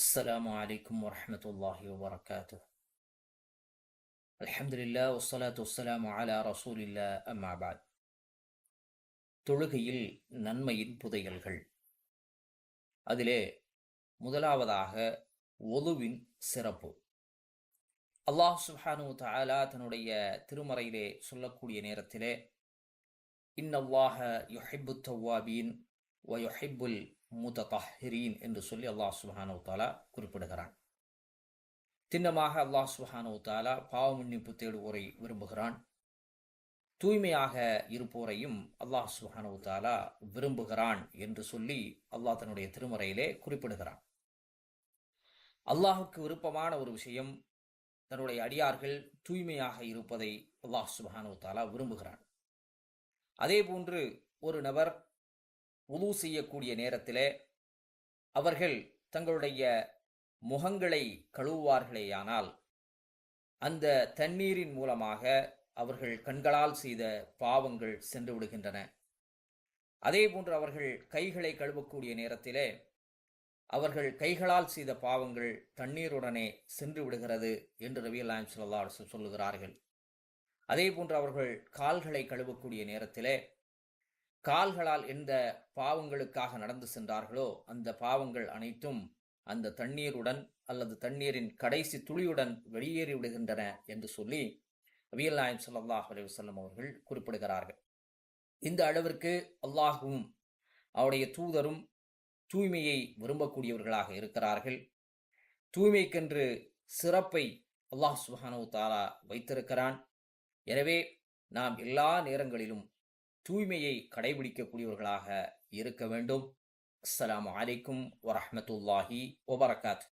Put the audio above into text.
السلام عليكم ورحمة الله وبركاته الحمد لله والصلاة والسلام على رسول الله أما بعد தொழுகையில் நன்மையின் புதையல்கள் அதிலே முதலாவதாக ஒலுவின் சிறப்பு அல்லாஹ் சுப்ஹானு தஆலா தன்னுடைய திருமறையிலே சொல்லக்கூடிய நேரத்திலே இன்னல்லாஹ யுஹிப்பு தவ்வாபீன் வ யுஹிப்புல் முதஹிரீன் என்று சொல்லி அல்லாஹ் சுப்ஹானு தாலா குறிப்பிடுகிறான். திண்ணமாக அல்லாஹ் சுப்ஹானு தாலா பாவ மன்னிப்பு தேடுவோரை விரும்புகிறான். தூய்மையாக இருப்போரையும் அல்லாஹ் சுப்ஹானு தாலா விரும்புகிறான் என்று சொல்லி அல்லாஹ் தன்னுடைய திருமறையிலே குறிப்பிடுகிறான். அல்லாஹுக்கு விருப்பமான ஒரு விஷயம் தன்னுடைய அடியார்கள் தூய்மையாக இருப்பதை அல்லாஹ் சுப்ஹானு தாலா விரும்புகிறான். அதே போன்று ஒரு நபர் உலு செய்யக்கூடிய நேரத்திலே அவர்கள் தங்களுடைய முகங்களை கழுவுவார்களேயானால் அந்த தண்ணீரின் மூலமாக அவர்கள் கண்களால் செய்த பாவங்கள் சென்று விடுகின்றன. அதே போன்று அவர்கள் கைகளை கழுவக்கூடிய நேரத்திலே அவர்கள் கைகளால் செய்த பாவங்கள் தண்ணீருடனே சென்று விடுகிறது என்று ரவி அல்லாம் சொல்லா சொல்லுகிறார்கள். அதே போன்று அவர்கள் கால்களை கழுவக்கூடிய நேரத்திலே கால்களால் எந்த பாவங்களுக்காக நடந்து சென்றார்களோ அந்த பாவங்கள் அனைத்தும் அந்த தண்ணீருடன் அல்லது தண்ணீரின் கடைசி துளியுடன் வெளியேறி விடுகின்றன என்று சொல்லி அபியல் நாயம் சல்லாஹ் அலிவசல்லம் அவர்கள் குறிப்பிடுகிறார்கள். இந்த அளவிற்கு அல்லாஹுவும் அவருடைய தூதரும் தூய்மையை விரும்பக்கூடியவர்களாக இருக்கிறார்கள். தூய்மைக்கென்று சிறப்பை அல்லாஹ் சுஹானு தாலா வைத்திருக்கிறான். எனவே நாம் எல்லா நேரங்களிலும் தூய்மையை கடைபிடிக்கக்கூடியவர்களாக இருக்க வேண்டும். அஸ்லாம் அலைக்கும் வரமத்துல்லாஹி வபரகாத்.